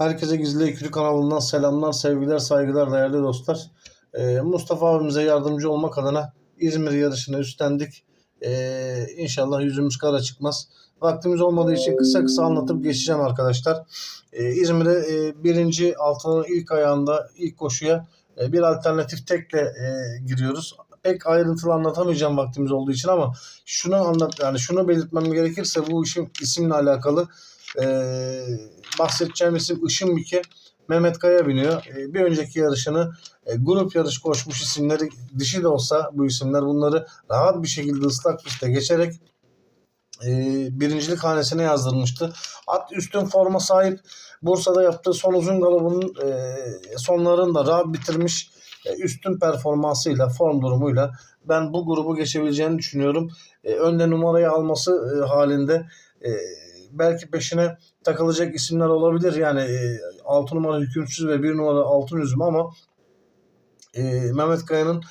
Herkese Gizli Ekürü kanalından selamlar, sevgiler, saygılar değerli dostlar. Ee, Mustafa abimize yardımcı olmak adına İzmir yarışını üstlendik. Ee, inşallah yüzümüz kara çıkmaz. Vaktimiz olmadığı için kısa kısa anlatıp geçeceğim arkadaşlar. Ee, İzmir'e e, birinci altının ilk ayağında ilk koşuya e, bir alternatif tekle e, giriyoruz. Pek ayrıntılı anlatamayacağım vaktimiz olduğu için ama şunu anlat yani şunu belirtmem gerekirse bu işin isimle alakalı e, bahsedeceğim isim Işın Mike. Mehmet Kaya biniyor. E, bir önceki yarışını e, grup yarış koşmuş isimleri dişi de olsa bu isimler bunları rahat bir şekilde ıslak pistte geçerek e, birincilik hanesine yazdırmıştı. At üstün forma sahip Bursa'da yaptığı son uzun galobunun e, sonlarını da rahat bitirmiş. E, üstün performansıyla, form durumuyla ben bu grubu geçebileceğini düşünüyorum. E, önde numarayı alması halinde e, belki peşine takılacak isimler olabilir. Yani e, 6 numara hükümsüz ve 1 numara altın üzüm ama e, Mehmet Kaya'nın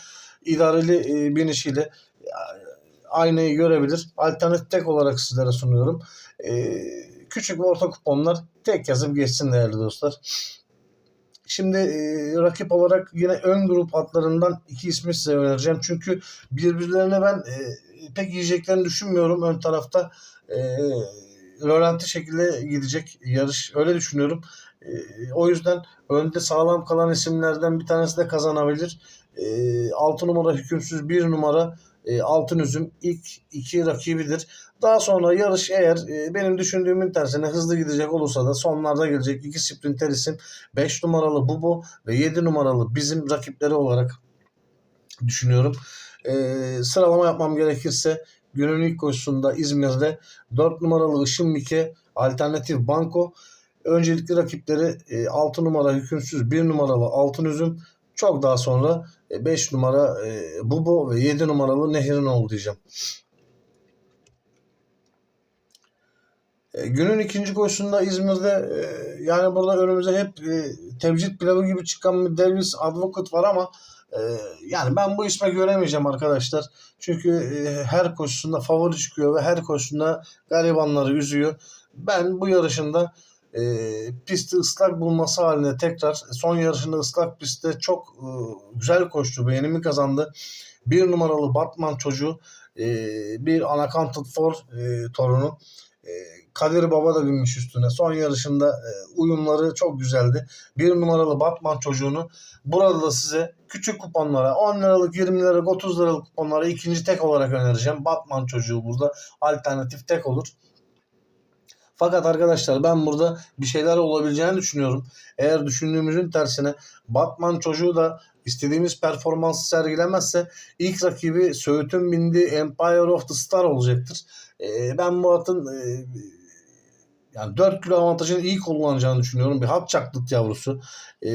idareli e, binişiyle e, aynayı görebilir. Alternatif tek olarak sizlere sunuyorum. E, küçük ve orta kuponlar tek yazıp geçsin değerli dostlar. Şimdi e, rakip olarak yine ön grup atlarından iki ismi size önereceğim. Çünkü birbirlerine ben e, pek yiyeceklerini düşünmüyorum ön tarafta. E, rölanti şekilde gidecek yarış. Öyle düşünüyorum. E, o yüzden önde sağlam kalan isimlerden bir tanesi de kazanabilir. E, 6 numara hükümsüz 1 numara e, altın üzüm ilk iki rakibidir. Daha sonra yarış eğer e, benim düşündüğümün tersine hızlı gidecek olursa da sonlarda gelecek iki sprinter isim 5 numaralı Bubo ve 7 numaralı bizim rakipleri olarak düşünüyorum. E, sıralama yapmam gerekirse günün ilk koşusunda İzmir'de 4 numaralı Işın Mike alternatif Banko öncelikli rakipleri e, 6 numara hükümsüz 1 numaralı Altın Üzüm çok daha sonra 5 numara e, Bubo ve 7 numaralı Nehirinoğlu diyeceğim. E, günün ikinci koşusunda İzmir'de e, yani burada önümüze hep e, tevcid pilavı gibi çıkan bir Davis Advocate var ama e, yani ben bu isme göremeyeceğim arkadaşlar. Çünkü e, her koşusunda favori çıkıyor ve her koşusunda garibanları üzüyor. Ben bu yarışında e, pisti ıslak bulması halinde tekrar son yarışında ıslak pistte çok e, güzel koştu. Beğenimi kazandı. Bir numaralı Batman çocuğu e, bir Unaccounted for e, torunu. E, Kadir Baba da binmiş üstüne. Son yarışında e, uyumları çok güzeldi. Bir numaralı Batman çocuğunu burada da size küçük kuponlara 10 liralık 20 liralık 30 liralık kuponlara ikinci tek olarak önereceğim. Batman çocuğu burada alternatif tek olur. Fakat arkadaşlar ben burada bir şeyler olabileceğini düşünüyorum. Eğer düşündüğümüzün tersine Batman çocuğu da istediğimiz performansı sergilemezse ilk rakibi Söğüt'ün bindiği Empire of the Star olacaktır. Ee, ben bu atın e, yani 4 kilo avantajını iyi kullanacağını düşünüyorum. Bir hat çaklık yavrusu. Ee,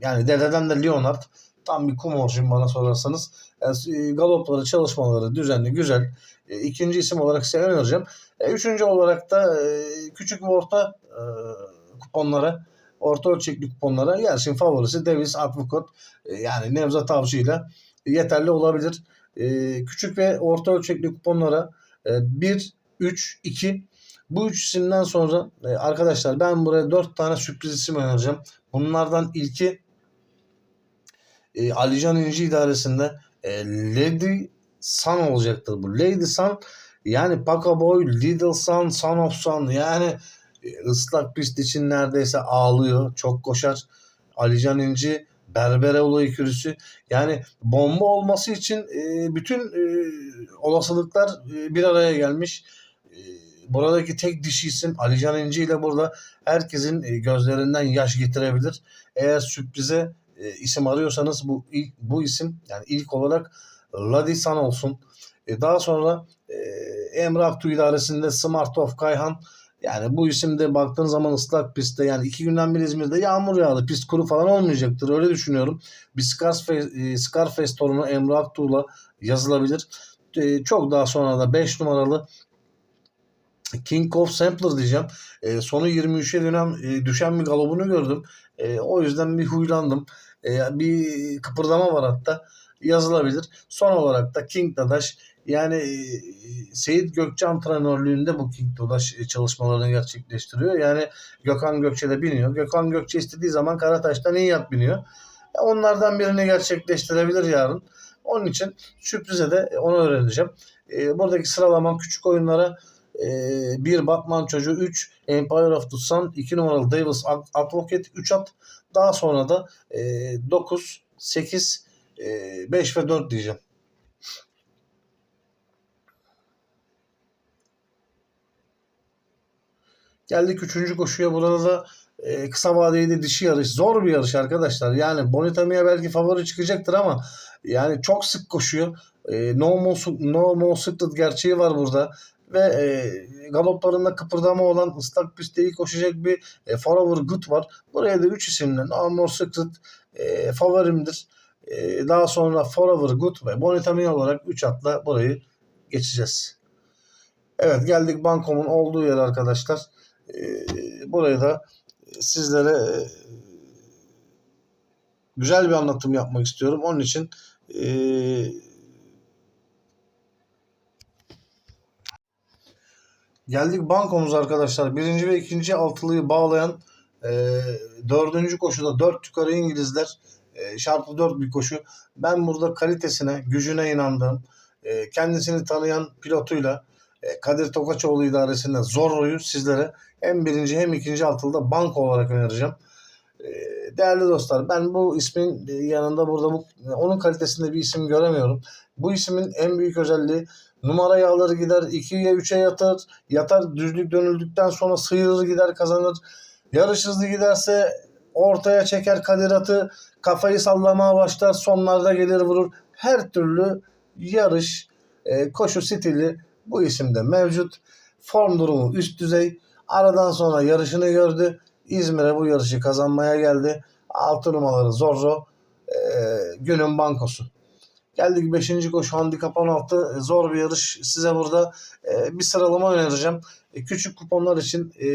yani dededen de Leonard. Tam bir kum orijin bana sorarsanız. Yani, galopları, çalışmaları düzenli, güzel. E, ikinci isim olarak size önereceğim. E, üçüncü olarak da e, küçük ve orta e, kuponlara, orta ölçekli kuponlara yarışın favorisi Davis Advocate. E, yani Nevzat Avcı ile yeterli olabilir. E, küçük ve orta ölçekli kuponlara e, 1, 3, 2 bu üç isimden sonra e, arkadaşlar ben buraya dört tane sürpriz isim önereceğim. Bunlardan ilki e, Alican İnci idaresinde e, Lady Sun olacaktır bu. Lady Sun yani Paka Boy, Little Sun, Son of Sun yani e, ıslak pist için neredeyse ağlıyor. Çok koşar. Alican İnci Berberoğlu ikilisi yani bomba olması için e, bütün e, olasılıklar e, bir araya gelmiş. E, buradaki tek dişi isim Alican İnci ile burada herkesin e, gözlerinden yaş getirebilir. Eğer sürprize e, isim arıyorsanız bu ilk, bu isim yani ilk olarak Ladisan olsun. E, daha sonra e, Emre Aktu idaresinde Smart of Kayhan yani bu isimde baktığın zaman ıslak pistte yani iki günden bir İzmir'de yağmur yağdı. Pist kuru falan olmayacaktır. Öyle düşünüyorum. Bir Scarface, Scarface torunu Emre Aktu'la yazılabilir. Çok daha sonra da 5 numaralı King of Sampler diyeceğim. E, sonu 23'e dönem e, düşen bir galobunu gördüm. E, o yüzden bir huylandım. E, bir kıpırdama var hatta yazılabilir. Son olarak da King Dadaş Yani e, Seyit Gökçe antrenörlüğünde bu King Todaş e, çalışmalarını gerçekleştiriyor. Yani Gökhan Gökçe de biniyor. Gökhan Gökçe istediği zaman Karataş'tan iyi yat biniyor. E, Onlardan birini gerçekleştirebilir yarın. Onun için sürprize de onu öğreneceğim. E, buradaki sıralama küçük oyunlara e, bir Batman çocuğu 3 Empire of the Sun 2 numaralı Davis Advocate 3 at. Daha sonra da e, 9, 8, e, 5 ve 4 diyeceğim. Geldik üçüncü koşuya. Burada da e, kısa vadeli dişi yarış. Zor bir yarış arkadaşlar. Yani Bonitami'ye belki favori çıkacaktır ama yani çok sık koşuyor. E, no, more, no Secret gerçeği var burada. Ve e, galoplarında kıpırdama olan ıslak pistte iyi koşacak bir e, Forever Good var. Buraya da 3 isimle No More Secret e, favorimdir. E, daha sonra Forever Good ve Bonitami olarak 3 atla burayı geçeceğiz. Evet geldik bankomun olduğu yer arkadaşlar. E, burayı da sizlere e, güzel bir anlatım yapmak istiyorum. Onun için e, geldik bankomuz arkadaşlar. Birinci ve ikinci altılıyı bağlayan e, dördüncü koşuda dört yukarı İngilizler e, şartlı dört bir koşu. Ben burada kalitesine, gücüne inandığım, e, kendisini tanıyan pilotuyla e, Kadir Tokaçoğlu idaresinde Zorro'yu sizlere hem birinci hem ikinci altılıda banko olarak önereceğim. E, Değerli dostlar ben bu ismin yanında burada bu, onun kalitesinde bir isim göremiyorum. Bu ismin en büyük özelliği numarayı alır gider 2'ye 3'e yatar. Yatar düzlük dönüldükten sonra sıyırır gider kazanır. Yarış hızlı giderse ortaya çeker Kadir atı kafayı sallamaya başlar sonlarda gelir vurur. Her türlü yarış e, koşu stili bu isimde mevcut. Form durumu üst düzey. Aradan sonra yarışını gördü. İzmir'e bu yarışı kazanmaya geldi. Altı numaralı Zorro e, günün bankosu. Geldik 5. koşu handikap 16. Zor bir yarış. Size burada e, bir sıralama önereceğim. E, küçük kuponlar için e,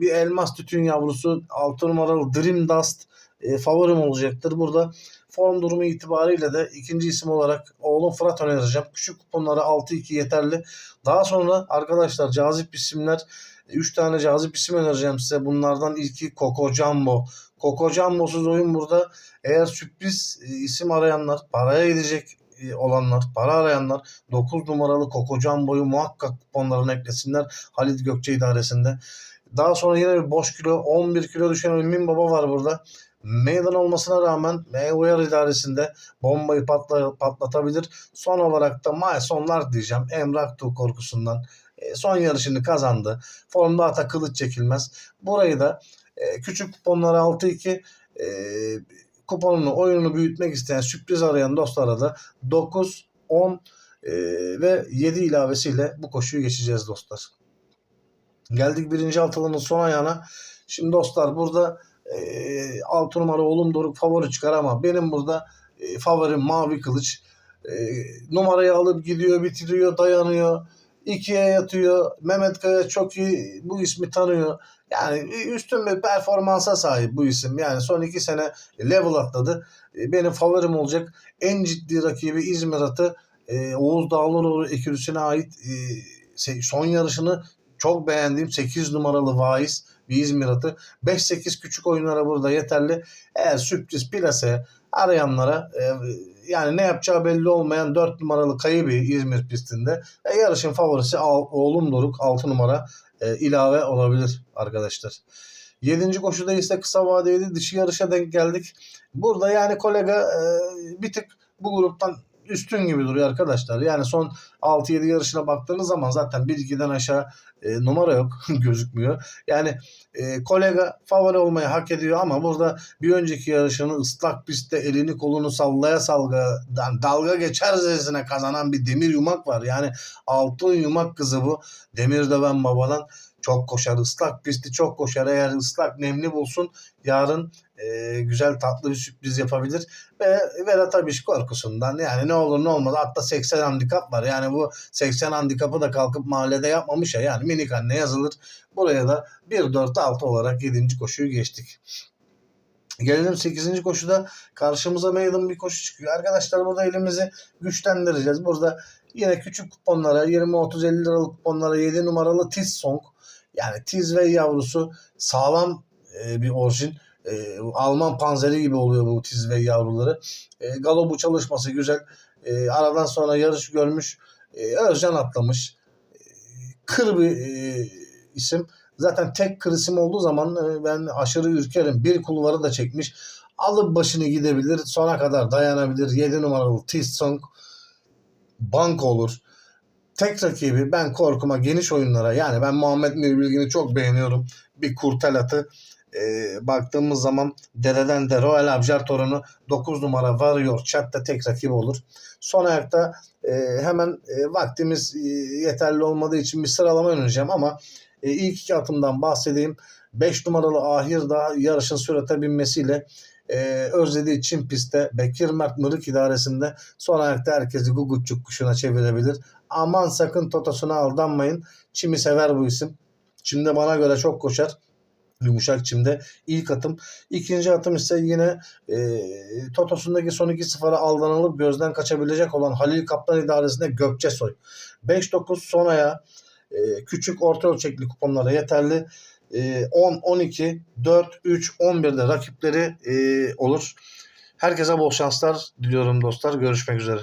bir elmas tütün yavrusu 6 numaralı Dream Dust e, favorim olacaktır. Burada form durumu itibariyle de ikinci isim olarak oğlum Fırat önereceğim. Küçük kuponlara 6-2 yeterli. Daha sonra arkadaşlar cazip isimler 3 tane cazip isim önereceğim size. Bunlardan ilki Coco Jumbo. Coco Jumbo'suz oyun burada. Eğer sürpriz e, isim arayanlar, paraya gidecek e, olanlar, para arayanlar 9 numaralı Coco Jumbo'yu muhakkak kuponlarına eklesinler. Halit Gökçe idaresinde. Daha sonra yine bir boş kilo 11 kilo düşen Emin Baba var burada. Meydan olmasına rağmen Mayweather idaresinde bombayı patla, patlatabilir. Son olarak da Maysonlar diyeceğim. Emrah Tuğ korkusundan e, son yarışını kazandı. Formda ata kılıç çekilmez. Burayı da e, küçük kuponlara 6-2 e, kuponunu, oyununu büyütmek isteyen sürpriz arayan dostlara da 9, 10 e, ve 7 ilavesiyle bu koşuyu geçeceğiz dostlar. Geldik birinci altılının son ayağına. Şimdi dostlar burada e, 6 numara oğlum Doruk favori çıkar ama benim burada e, favorim Mavi Kılıç. E, numarayı alıp gidiyor, bitiriyor, dayanıyor. İkiye yatıyor. Mehmet Kaya çok iyi bu ismi tanıyor. Yani üstün bir performansa sahip bu isim. Yani son iki sene level atladı. E, Benim favorim olacak. En ciddi rakibi İzmir atı. E, Oğuz Dağlıoğlu ekürüsüne ait e, son yarışını çok beğendiğim 8 numaralı Vaiz bir İzmir atı. 5-8 küçük oyunlara burada yeterli. Eğer sürpriz plase arayanlara e, yani ne yapacağı belli olmayan 4 numaralı Kayıbi İzmir pistinde ve yarışın favorisi Oğlum Doruk 6 numara e, ilave olabilir arkadaşlar. 7. koşuda ise kısa vadeli dişi yarışa denk geldik. Burada yani kolega e, bir tık bu gruptan üstün gibi duruyor arkadaşlar. Yani son 6-7 yarışına baktığınız zaman zaten 1-2'den aşağı e, numara yok gözükmüyor. Yani e, kolega favori olmayı hak ediyor ama burada bir önceki yarışını ıslak pistte elini kolunu sallaya salga dalga geçerzesine kazanan bir demir yumak var. Yani altın yumak kızı bu. Demir döven babadan çok koşar. ıslak pisti çok koşar. Eğer ıslak nemli bulsun yarın e, güzel tatlı bir sürpriz yapabilir. Ve Vedat Abiş korkusundan yani ne olur ne olmaz hatta 80 handikap var. Yani bu 80 handikapı da kalkıp mahallede yapmamış ya. Yani minik anne yazılır. Buraya da 1-4-6 olarak 7. koşuyu geçtik. Gelelim 8. koşuda karşımıza meydan bir koşu çıkıyor. Arkadaşlar burada elimizi güçlendireceğiz. Burada Yine küçük kuponlara 20, 30, 50 liralık kuponlara 7 numaralı Tiz Song. Yani Tiz ve yavrusu sağlam e, bir orijin. E, Alman panzeri gibi oluyor bu Tiz ve yavruları. E, galobu çalışması güzel. E, aradan sonra yarış görmüş. E, Özcan atlamış. E, kır bir e, isim. Zaten tek kır isim olduğu zaman e, ben aşırı ürkerim. Bir kulvarı da çekmiş. Alıp başını gidebilir. Sona kadar dayanabilir. 7 numaralı Tiz Song bank olur. Tek rakibi ben korkuma geniş oyunlara yani ben Muhammed Nuri Bilgin'i çok beğeniyorum. Bir kurtel atı. Ee, baktığımız zaman dereden de Royal Abjar torunu 9 numara varıyor. Chatta tek rakibi olur. Son ayakta e, hemen e, vaktimiz e, yeterli olmadığı için bir sıralama önereceğim ama e, ilk iki atımdan bahsedeyim. 5 numaralı Ahir da yarışın sürate binmesiyle e, özlediği Çin pistte Bekir Mert Mırık idaresinde son ayakta herkesi Guguççuk kuşuna çevirebilir. Aman sakın totosuna aldanmayın. Çim'i sever bu isim. Çim'de bana göre çok koşar. Yumuşak çimde ilk atım. İkinci atım ise yine e, Totos'undaki son iki sıfıra aldanılıp gözden kaçabilecek olan Halil Kaplan idaresinde Gökçesoy. 5-9 son aya e, küçük orta ölçekli kuponlara yeterli. E, 10, 12, 4, 3, 11'de rakipleri e, olur. Herkese bol şanslar diliyorum dostlar. Görüşmek üzere.